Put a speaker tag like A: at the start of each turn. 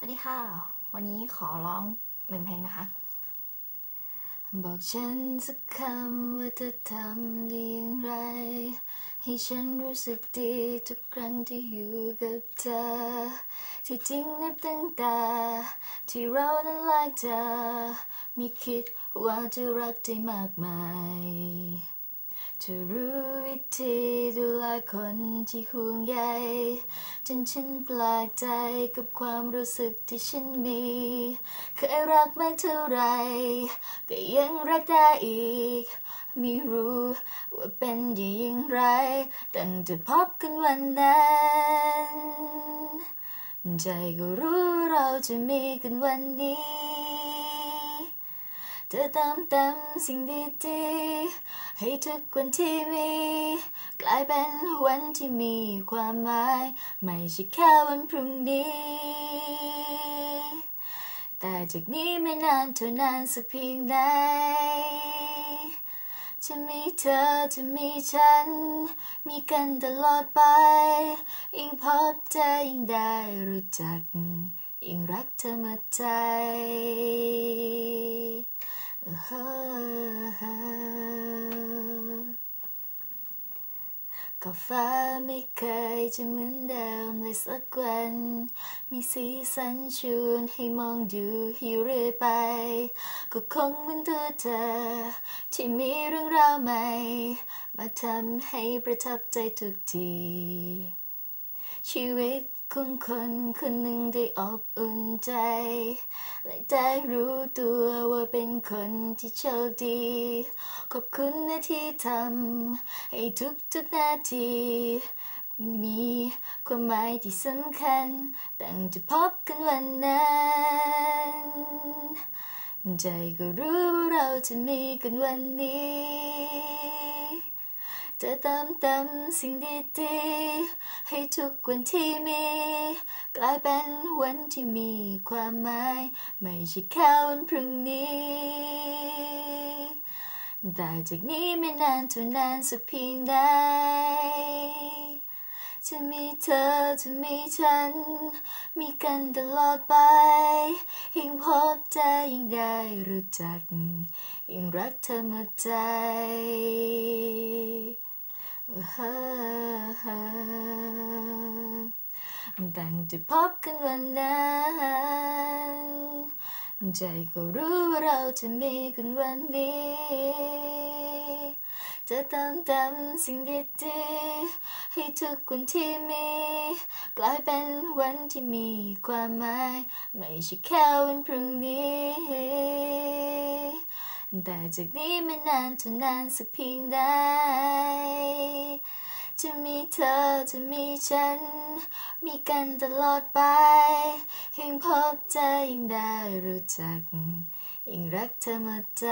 A: สวัสดีค่ะ วันนี้ขอร้องหนึ่งเพลงนะคะ บอกฉันสักคำว่าเธอทำได้อย่างไร ให้ฉันรู้สึกดีทุกครั้งที่อยู่กับเธอ ที่จริงนับตั้งแต่ที่เรานั้นรักเธอไม่คิดว่าจะรักได้มากมาย เธอรู้วิธีดูแลคนที่ห่วงใยจนฉันแปลกใจกับความรู้สึกที่ฉันมี เคยรักมากเท่าไร ก็ยังรักได้อีก ไม่รู้ว่าเป็นอย่างไร ตั้งแต่พบกันวันนั้นใจก็รู้เราจะมีกันวันนี้ เธอเติมเต็มสิ่งดีๆ ให้ทุกวันที่มี กลายเป็นวันที่มีความหมาย ไม่ใช่แค่วันพรุ่งนี้ แต่จากนี้ไม่นานเท่านานสักเพียงใดจะมีเธอจะมีฉัน มีกันตลอดไป ยิ่งพบเธอยิ่งได้รู้จัก ยิ่งรักเธอมดใจ ก็ฟ้าไม่เคยจะเหมือนเดิมเลยสักวัน มีสีสันชวนให้มองดูให้เรื่อยไป ก็คงเหมือนตัวเธอ ที่มีเรื่องราวใหม่ มาทำให้ประทับใจทุกที ชีวิตของคนคนหนึ่งได้อบอุ่นใจ และได้รู้ตัวว่าเป็นคนที่โชคดี ขอบคุณนะที่ทำให้ทุกทุกนาทีมันมีความหมายที่สำคัญตั้งแต่พบกันวันนั้นใจก็รู้ว่าเราจะมีกันวันนี้ จะเติมเต็มสิ่งดีๆ ให้ทุกวันที่มี กลายเป็นวันที่มีความหมาย ไม่ใช่แค่วันพรุ่งนี้ แต่จากนี้ไม่นานเท่านานสักเพียงใดจะมีเธอจะมีฉัน มีกันตลอดไป ยิ่งพบเธอยิ่งได้รู้จัก ยิ่งรักเธอหมดใจ ตั้งแต่พบกันวันนั้นใจก็รู้ว่าเราจะมีกันวันนี้จะเติมเต็มสิ่งดีๆให้ทุกวันที่มี กลายเป็นวันที่มีความหมาย ไม่ใช่แค่วันพรุ่งนี้ แต่จากนี้ไม่นานเท่านานสักเพียงใดจะมีเธอจะมีฉัน มีกันตลอดไปยิ่งพบเธอยิ่งได้รู้จักยิ่งรักเธอหมดใจ